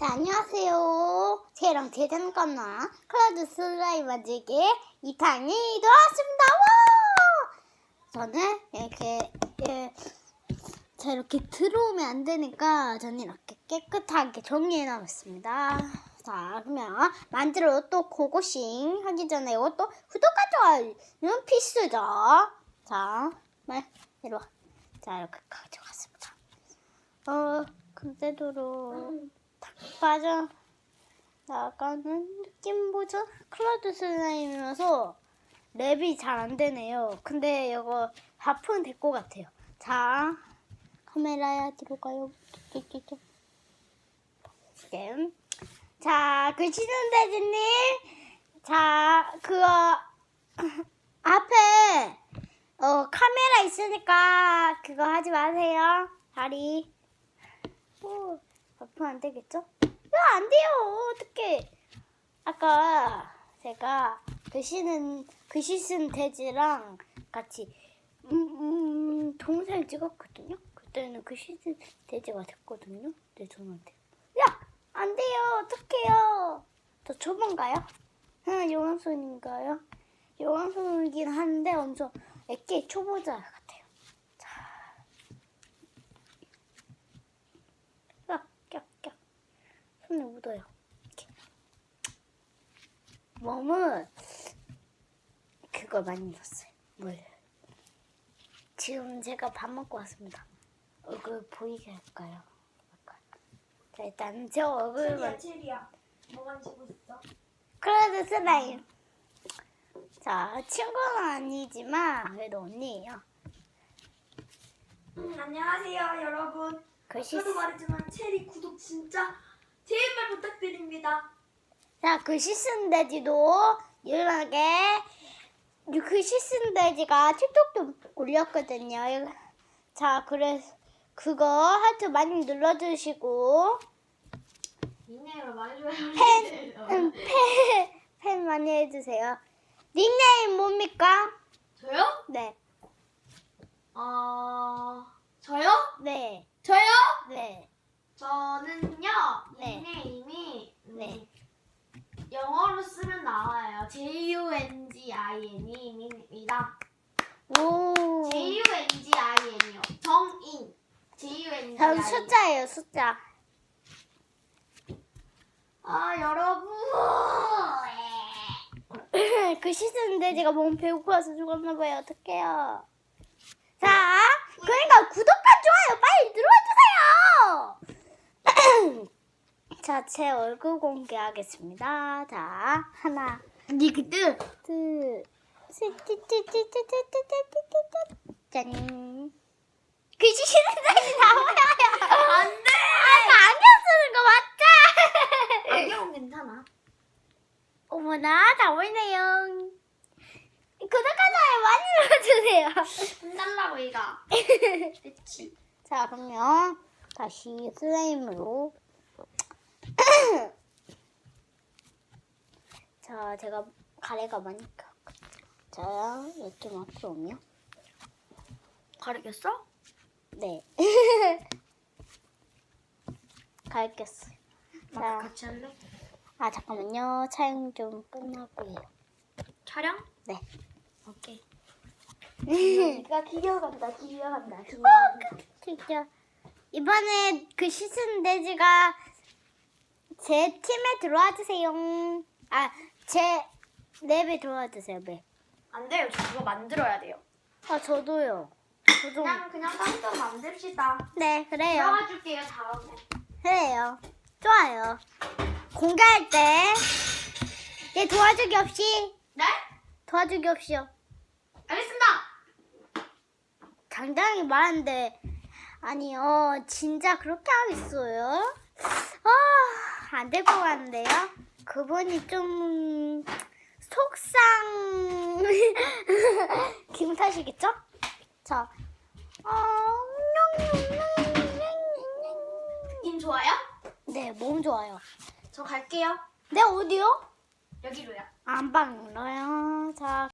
자, 안녕하세요. 새랑 대단감나 클라우드 슬라임 만들기 2탄이 돌아왔습니다. 와! 저는 이렇게, 예, 자, 이렇게 들어오면 안 되니까 저는 이렇게 깨끗하게 정리해 놨습니다. 자, 그러면 만들어 또 고고싱 하기 전에 이것도 구독과 좋아요는 필수죠. 자, 말, 이리 와. 자, 이렇게 가져갔습니다. 어, 탁 빠져 나가는 느낌보다 클라우드 슬라임이라서 랩이 잘 안 되네요. 근데 이거 하프는 될 것 같아요. 자, 카메라야 뒤로 가요. 띠띠띠. 네. 자, 그 시즌대지님, 자, 그거 앞에 어 카메라 있으니까 그거 하지 마세요. 다리. 오, 앞으면 안 되겠죠? 야, 안 돼요. 어떡해. 아까 제가 글씨는 글씨 쓴 돼지랑 같이 음, 음, 동영상을 찍었거든요. 그때는 글씨 쓴 돼지가 됐거든요. 내 저한테. 야, 안 돼요. 어떡해요. 저 초반가요? 응, 요한손인가요? 요한손이긴 한데 엄청 애기 초보자 야, 야, 야. 손에 묻어요. 이렇게. 몸은 그거 많이 넣었어요. 물. 지금 제가 밥 먹고 왔습니다. 얼굴 보이게 할까요? 약간. 자, 일단 제 얼굴만 체리야. 뭐 만지고 있어? 클라우드 슬라임. 자, 친구는 아니지만 그래도 언니예요. 음, 안녕하세요, 여러분. 글씨 저도 말했지만 체리 구독 진짜 제발 부탁드립니다. 자, 글씨 쓴 돼지도 유일하게 글씨 쓴 돼지가 틱톡도 올렸거든요. 자, 그래서 그거 하트 많이 눌러주시고 닉네임을 말해줘야 팬, 음, 팬, 팬 많이 해주세요. 닉네임 뭡니까? 저요? 네, 어, 저요? 네, 저요? 네, 저는요, 네. 닉네임이 음, 네. 영어로 쓰면 나와요. J-U-N-G-I-N입니다. 오. J-U-N-G-I-N이요. 정인. J-U-N-G-I-N. 전 숫자예요, 숫자. 아, 여러분. 글씨 쓰는 돼지가 몸 배고파서 죽었나 봐요. 어떡해요. 자, 그러니까 구독과 좋아요 빨리 눌러주세요. 자, 제 얼굴 공개하겠습니다. 자, 하나, 니 그때 그 짠. 글씨 쓰는 다시 나와요. 안 돼. 아까 안경 쓰는 거 맞다. 안경은 괜찮아. 어머나, 다 보이네요. 구독과 좋아요 많이 눌러주세요. 달라고 이거. 그치. 자, 그러면 다시 슬라임으로. 자, 제가 가래가 많이 꼈거든요. 자, 이렇게 앞으로 오면. 가르쳤어? 네. 나 자, 같이 할래? 아, 잠깐만요. 촬영 좀 끝나고요. 촬영? 네. 오케이. 가 기어간다, 기어간다. 어, 진짜. 이번에 그 시즌 돼지가 제 팀에 들어와 주세요. 아, 제 랩에 들어와 주세요, 랩. 안 돼요. 저 그거 만들어야 돼요. 아, 저도요. 저도. 그냥, 그냥 깜짝 만듭시다. 네, 그래요. 들어가 줄게요, 다음에. 그래요. 좋아요. 공개할 때, 얘 도와주기 없이, 네? 도와주기 없이요. 알겠습니다. 당당히 말하는데, 아니요, 진짜 그렇게 하겠어요? 아, 안 될 것 같은데요? 그분이 좀, 속상, 기분 탓이겠죠? 자, 어, 님 좋아요? 네, 몸 좋아요. 저 갈게요. 네, 어디요? 여기로요. 안방으로요. 자,